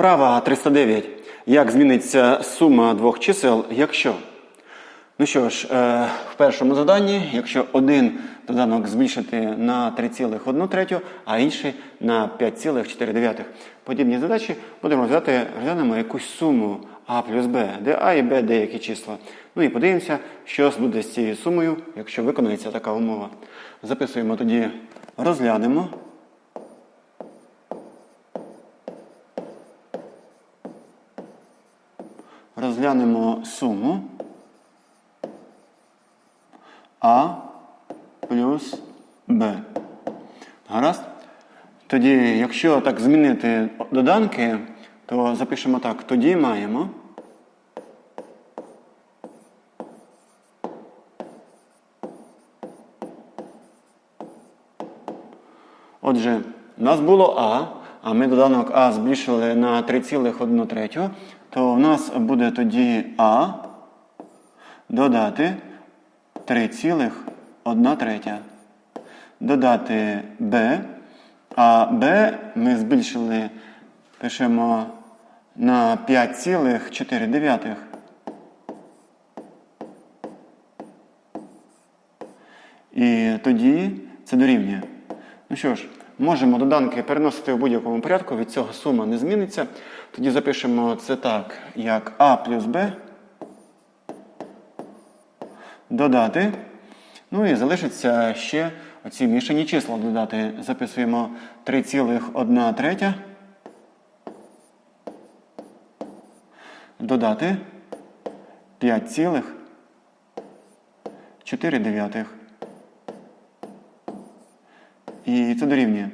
Вправа 309. Як зміниться сума двох чисел, якщо? Ну що ж, е, в першому заданні, якщо один доданок збільшити на 3,1 третю, а інший на 5,4. Подібні задачі будемо розглядати, розглянемо якусь суму А плюс Б, де А і Б деякі числа. Ну і подивимося, що буде з цією сумою, якщо виконується така умова. Записуємо тоді, розглянемо. Розглянемо суму А плюс Б. Гаразд? Тоді, якщо так змінити доданки, то запишемо так. Тоді маємо. Отже, у нас було А, а ми доданок А збільшили на 3,1 третю, то в нас буде тоді А додати 3,1 третя. Додати Б, а Б ми збільшили, пишемо на 5,4. І тоді це дорівнює. Ну що ж, можемо доданки переносити в будь-якому порядку, від цього сума не зміниться. Тоді запишемо це так, як А плюс Б. Додати. Ну і залишиться ще оці мішані числа додати. Записуємо 3,1 третя. Додати 5,4. І це дорівнює.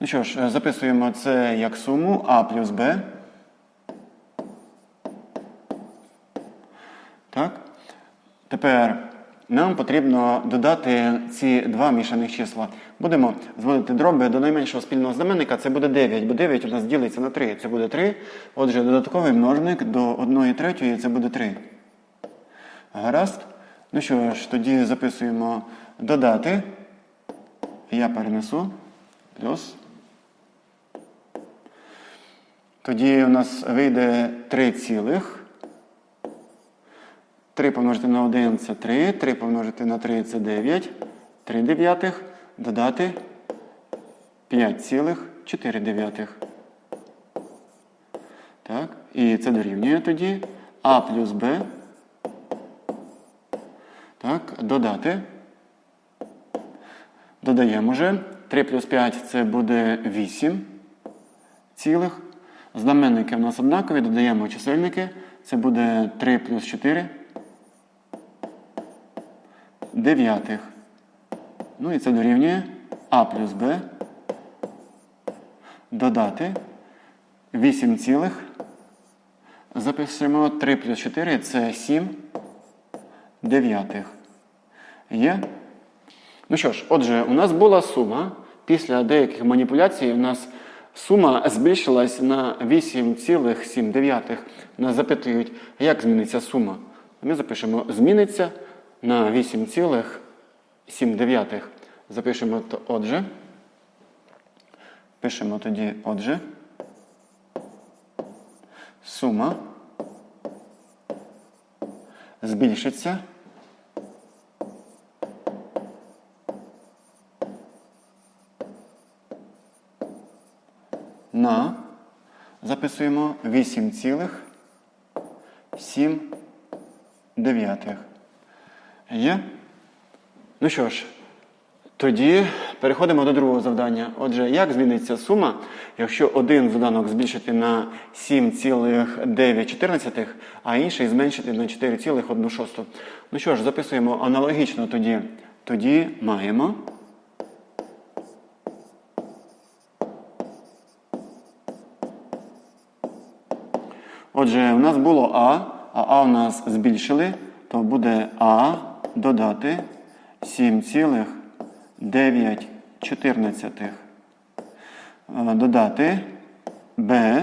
Ну що ж, записуємо це як суму А плюс Б. Так. Тепер нам потрібно додати ці два мішаних числа. Будемо зводити дроби до найменшого спільного знаменника. Це буде 9, бо 9 у нас ділиться на 3. Це буде 3. Отже, додатковий множник до 1 третьої це буде 3. Гаразд. Ну що ж, тоді записуємо додати. Я перенесу плюс. Тоді у нас вийде 3 цілих. 3 помножити на 1 це 3, 3 помножити на 3 це 9, 3 дев'ятих, додати 5,4 дев'ятих. Так, і це дорівнює тоді А плюс Б. Так, додати. Додаємо вже. 3 плюс 5 це буде 8 цілих. Знаменники в нас однакові, додаємо чисельники. Це буде 3 плюс 4 дев'ятих. Ну і це дорівнює А плюс Б. Додати 8 цілих. Записуємо 3 плюс 4 це 7 дев'ятих. Є? Ну що ж, отже, у нас була сума. Після деяких маніпуляцій у нас сума збільшилась на 8,7. Нас запитують, як зміниться сума. Ми запишемо зміниться на 8,7. Запишемо то отже. Пишемо тоді отже. Сума збільшиться. На записуємо 8,7. Є? Ну що ж, тоді переходимо до другого завдання. Отже, як зміниться сума, якщо один доданок збільшити на 7,914, а інший зменшити на 4,1. Ну що ж, записуємо аналогічно тоді. Тоді маємо. Отже, у нас було А, а А у нас збільшили, то буде А додати 7,914. Додати Б,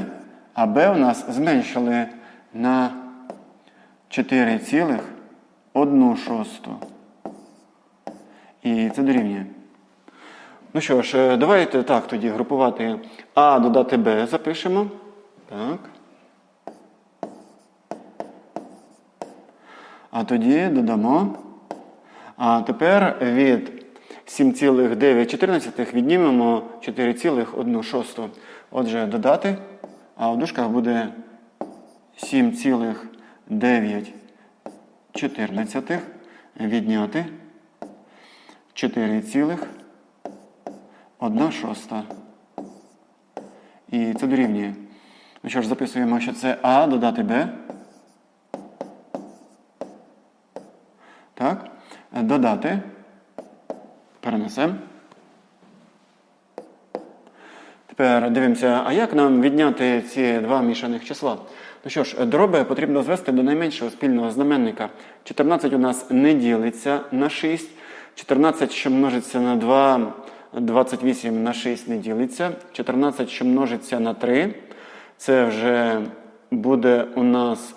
а Б у нас зменшили на 4,1 шосту. І це дорівнює. Ну що ж, е, давайте так тоді групувати А додати Б запишемо. Так. А тоді додамо. А тепер від 7,914 віднімемо 4,1 Отже, додати. А в дужках буде 7,914 відняти 4,1 шоста. І це дорівнює. Ну що ж, записуємо, що це А додати Б. Так. Додати. Перенесемо. Тепер дивимося, а як нам відняти ці два мішаних числа? Ну що ж, дроби потрібно звести до найменшого спільного знаменника. 14 у нас не ділиться на 6. 14, що множиться на 2, 28 на 6 не ділиться. 14, що множиться на 3, це вже буде у нас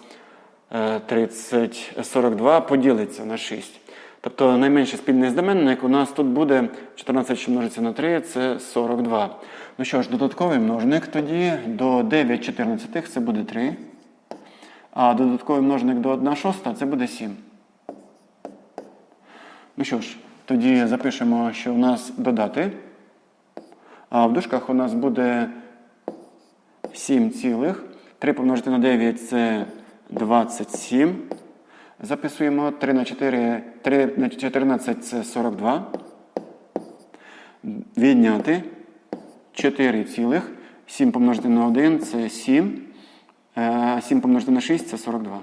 е, 30, 42 поділиться на 6. Тобто найменший спільний знаменник у нас тут буде 14, що множиться на 3, це 42. Ну що ж, додатковий множник тоді до 9 14 це буде 3. А додатковий множник до 1 шоста це буде 7. Ну що ж, тоді запишемо, що у нас додати. А в дужках у нас буде 7 цілих. 3 помножити на 9 це 27. Записуємо 3 на 4, 3 на 14 це 42. Відняти 4 цілих. 7 помножити на 1 це 7. 7 помножити на 6 це 42.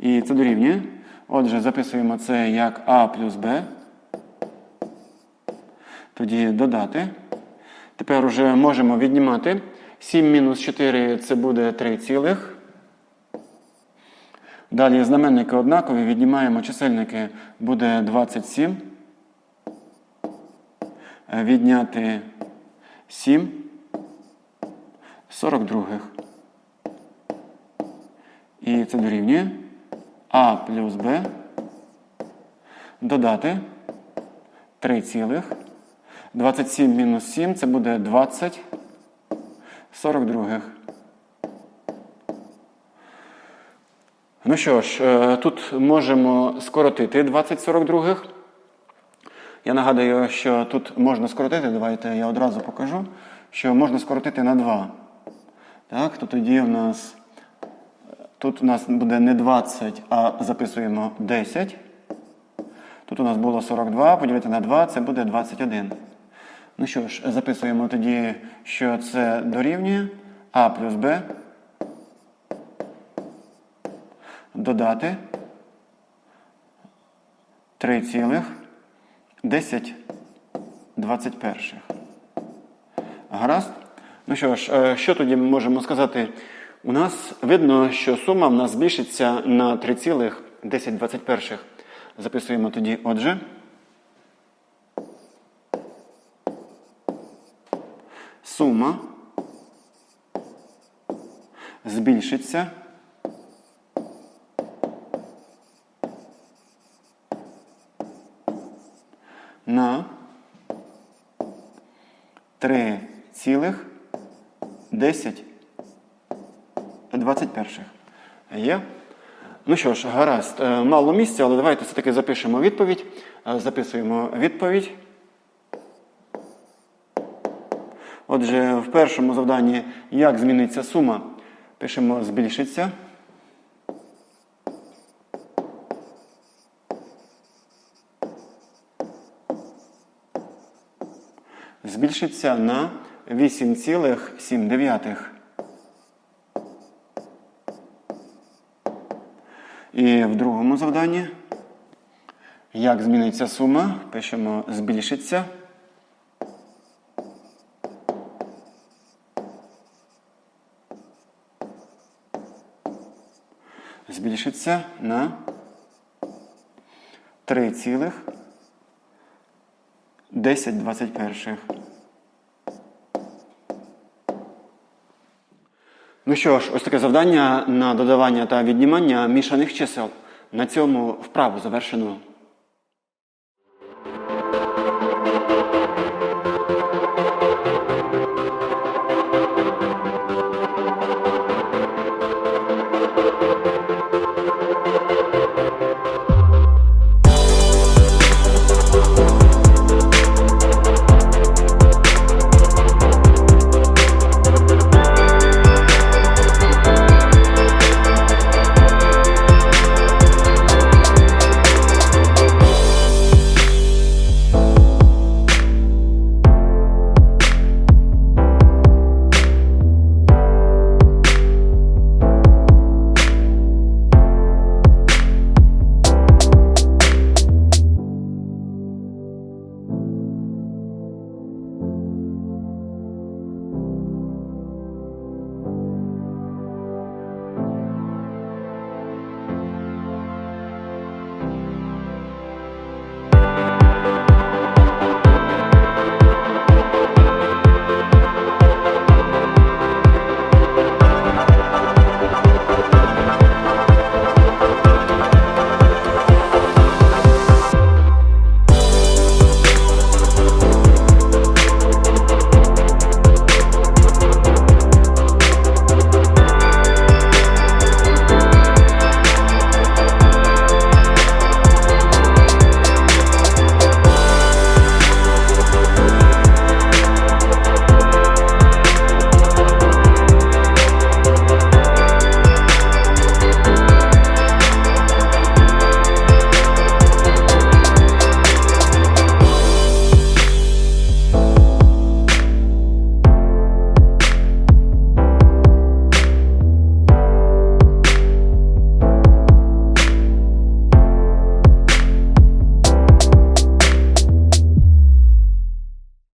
І це дорівнює. Отже, записуємо це як А плюс Б. Тоді додати. Тепер уже можемо віднімати. 7 мінус 4 це буде 3 цілих. Далі знаменники однакові, віднімаємо чисельники, буде 27. Е, Відняти 7. 42. І це дорівнює А плюс Б. Додати 3 цілих. 27 мінус 7 це буде 20. 42. Ну що ж, е, тут можемо скоротити 20 42. Я нагадую, що тут можна скоротити, давайте я одразу покажу, що можна скоротити на 2. Так, то тоді у нас тут у нас буде не 20, а записуємо 10. Тут у нас було 42, поділити на 2, це буде 21. Ну що ж, записуємо тоді, що це дорівнює А плюс Б. Додати 3 цілих 10 21. Гаразд? Ну що ж, е, що тоді ми можемо сказати? У нас видно, що сума в нас збільшиться на 3,1021. Записуємо тоді, отже. Сума збільшиться на 3 цілих 10 21. Є? Ну що ж, гаразд, Е, мало місця, але давайте все-таки запишемо відповідь. Е, Записуємо відповідь. Отже, в першому завданні як зміниться сума? Пишемо збільшиться. Збільшиться на 8,7. І в другому завданні, як зміниться сума, пишемо збільшиться. Збільшиться на 3 Ну що ж, ось таке завдання на додавання та віднімання мішаних чисел. На цьому вправу завершено.